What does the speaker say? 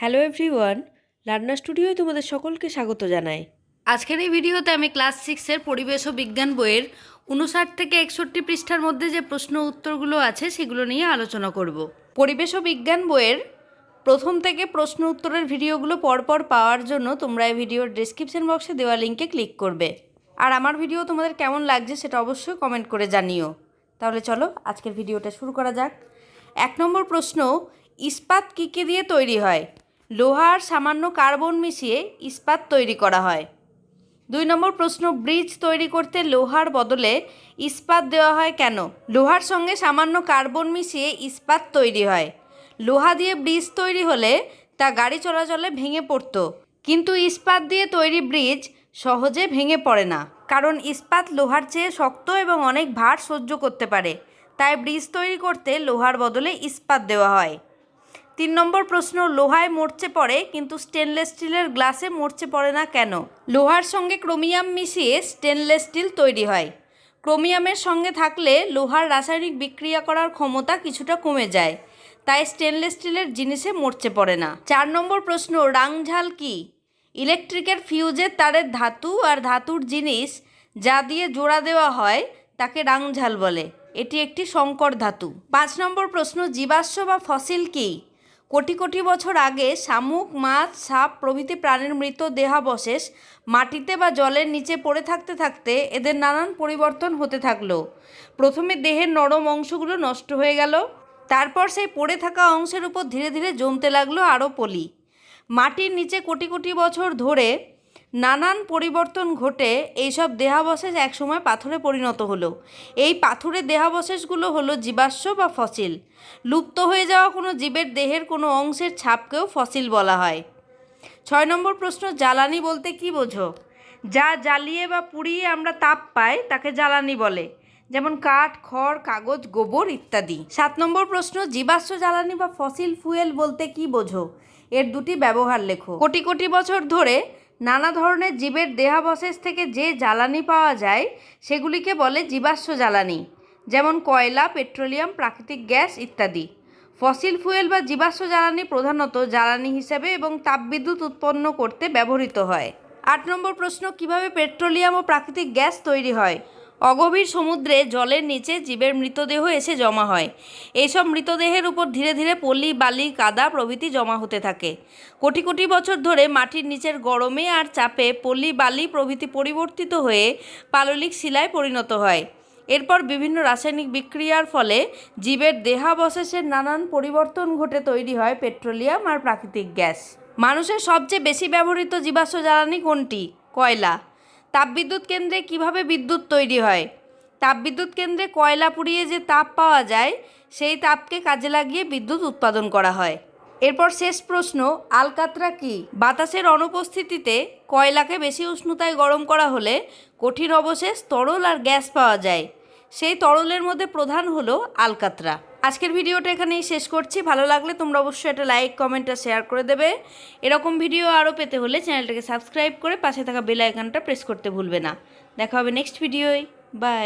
Hello everyone রান্না স্টুডিওয় তোমাদের সকলকে স্বাগত জানাই। আজকের এই ভিডিওতে আমি ক্লাস সিক্সের পরিবেশ ও বিজ্ঞান বইয়ের উনষাট থেকে একষট্টি পৃষ্ঠার মধ্যে যে প্রশ্ন উত্তরগুলো আছে সেগুলো নিয়ে আলোচনা করব। পরিবেশ ও বিজ্ঞান বইয়ের প্রথম থেকে প্রশ্ন উত্তরের ভিডিওগুলো পরপর পাওয়ার জন্য তোমরা এই ভিডিওর ডিসক্রিপশন বক্সে দেওয়া লিঙ্কে ক্লিক করবে। আর আমার ভিডিও তোমাদের কেমন লাগছে সেটা অবশ্যই কমেন্ট করে জানিও। তাহলে চলো আজকের ভিডিওটা শুরু করা যাক। এক নম্বর প্রশ্ন, ইস্পাত কী কী দিয়ে তৈরি হয়? লোহার সামান্য কার্বন মিশিয়ে ইস্পাত তৈরি করা হয়। দুই নম্বর প্রশ্ন, ব্রিজ তৈরি করতে লোহার বদলে ইস্পাত দেওয়া হয় কেন? লোহার সঙ্গে সামান্য কার্বন মিশিয়ে ইস্পাত তৈরি হয়। লোহা দিয়ে ব্রিজ তৈরি হলে তা গাড়ি চলাচলে ভেঙে পড়তো। কিন্তু ইস্পাত দিয়ে তৈরি ব্রিজ সহজে ভেঙে পড়ে না। কারণ ইস্পাত লোহার চেয়ে শক্ত এবং অনেক ভার সহ্য করতে পারে। তাই ব্রিজ তৈরি করতে লোহার বদলে ইস্পাত দেওয়া হয়। তিন নম্বর প্রশ্ন, লোহায় মরচে পড়ে, কিন্তু স্টেনলেস স্টিলের গ্লাসে মরচে পড়ে না কেন? লোহার সঙ্গে ক্রোমিয়াম মিশিয়ে স্টেনলেস স্টিল তৈরি হয়। ক্রোমিয়ামের সঙ্গে থাকলে লোহার রাসায়নিক বিক্রিয়া করার ক্ষমতা কিছুটা কমে যায়। তাই স্টেনলেস স্টিলের জিনিসে মরচে পড়ে না। চার নম্বর প্রশ্ন, রাংঝাল কি? ইলেকট্রিকের ফিউজের তারের ধাতু আর ধাতুর জিনিস যা দিয়ে জোড়া দেওয়া হয়, তাকে রাংঝাল বলে। এটি একটি সংকর ধাতু। পাঁচ নম্বর প্রশ্ন, জীবাশ্ম বা ফসিল কী? কোটি কোটি বছর আগে শামুক, মাছ, সাপ প্রভৃতি প্রাণীর মৃত দেহাবশেষ মাটিতে বা জলের নিচে পড়ে থাকতে থাকতে এদের নানান পরিবর্তন হতে থাকল। প্রথমে দেহের নরম অংশগুলো নষ্ট হয়ে গেল, তারপর সেই পড়ে থাকা অংশের উপর ধীরে ধীরে জমতে লাগল আরও পলি। মাটির নিচে কোটি কোটি বছর ধরে নানান পরিবর্তন ঘটে এইসব দেহাবশেষ একসময় পাথরে পরিণত হলো। এই পাথুরে দেহাবশেষগুলো হলো জীবাশ্ম বা ফসিল। লুপ্ত হয়ে যাওয়া কোনো জীবের দেহের কোনো অংশের ছাপকেও ফসিল বলা হয়। ছয় নম্বর প্রশ্ন, জ্বালানি বলতে কি বোঝো? যা জ্বালিয়ে বা পুড়িয়ে আমরা তাপ পাই, তাকে জ্বালানি বলে। যেমন কাঠ, খড়, কাগজ, গোবর ইত্যাদি। সাত নম্বর প্রশ্ন, জীবাশ্ম জ্বালানি বা ফসিল ফুয়েল বলতে কি বোঝো? এর দুটি ব্যবহার লেখো। কোটি কোটি বছর ধরে নানা ধরনের জীবের দেহাবশেষ থেকে যে জ্বালানি পাওয়া যায়, সেগুলিকে বলে জীবাশ্ম জ্বালানি, যেমন কয়লা, পেট্রোলিয়াম, প্রাকৃতিক গ্যাস ইত্যাদি। ফসিল ফুয়েল বা জীবাশ্ম জ্বালানি প্রধানত জ্বালানি হিসেবে এবং তাপবিদ্যুৎ উৎপন্ন করতে ব্যবহৃত হয়। আট নম্বর প্রশ্ন, কীভাবে পেট্রোলিয়াম ও প্রাকৃতিক গ্যাস তৈরি হয়? অগভীর সমুদ্রে জলের নিচে জীবের মৃতদেহ এসে জমা হয়। এইসব মৃতদেহের উপর ধীরে ধীরে পলি, বালি, কাদা প্রভৃতি জমা হতে থাকে। কোটি কোটি বছর ধরে মাটির নিচের গরমে আর চাপে পলি, বালি প্রভৃতি পরিবর্তিত হয়ে পাললিক শিলায় পরিণত হয়। এরপর বিভিন্ন রাসায়নিক বিক্রিয়ার ফলে জীবের দেহাবশেষের নানান পরিবর্তন ঘটে তৈরি হয় পেট্রোলিয়াম আর প্রাকৃতিক গ্যাস। মানুষের সবচেয়ে বেশি ব্যবহৃত জীবাশ্ম জ্বালানি কোনটি? কয়লা। তাপবিদ্যুৎ কেন্দ্রে কীভাবে বিদ্যুৎ তৈরি হয়? তাপবিদ্যুৎ কেন্দ্রে কয়লা পুড়িয়ে যে তাপ পাওয়া যায়, সেই তাপকে কাজে লাগিয়ে বিদ্যুৎ উৎপাদন করা হয়। এরপর শেষ প্রশ্ন, আলকাতরা কি? বাতাসের অনুপস্থিতিতে কয়লাকে বেশি উষ্ণতায় গরম করা হলে কঠিন অবশেষ তরল আর গ্যাস পাওয়া যায়। সেই তরলের মধ্যে প্রধান হলো আলকাতরা। আজকের ভিডিওটা এখানেই শেষ করছি। ভালো লাগলে তোমরা অবশ্যই একটা লাইক কমেন্ট আর শেয়ার করে দেবে। এরকম ভিডিও আরও পেতে হলে চ্যানেলটাকে সাবস্ক্রাইব করে পাশে থাকা বেল আইকনটা প্রেস করতে ভুলবে না। দেখা হবে নেক্সট ভিডিওয় বাই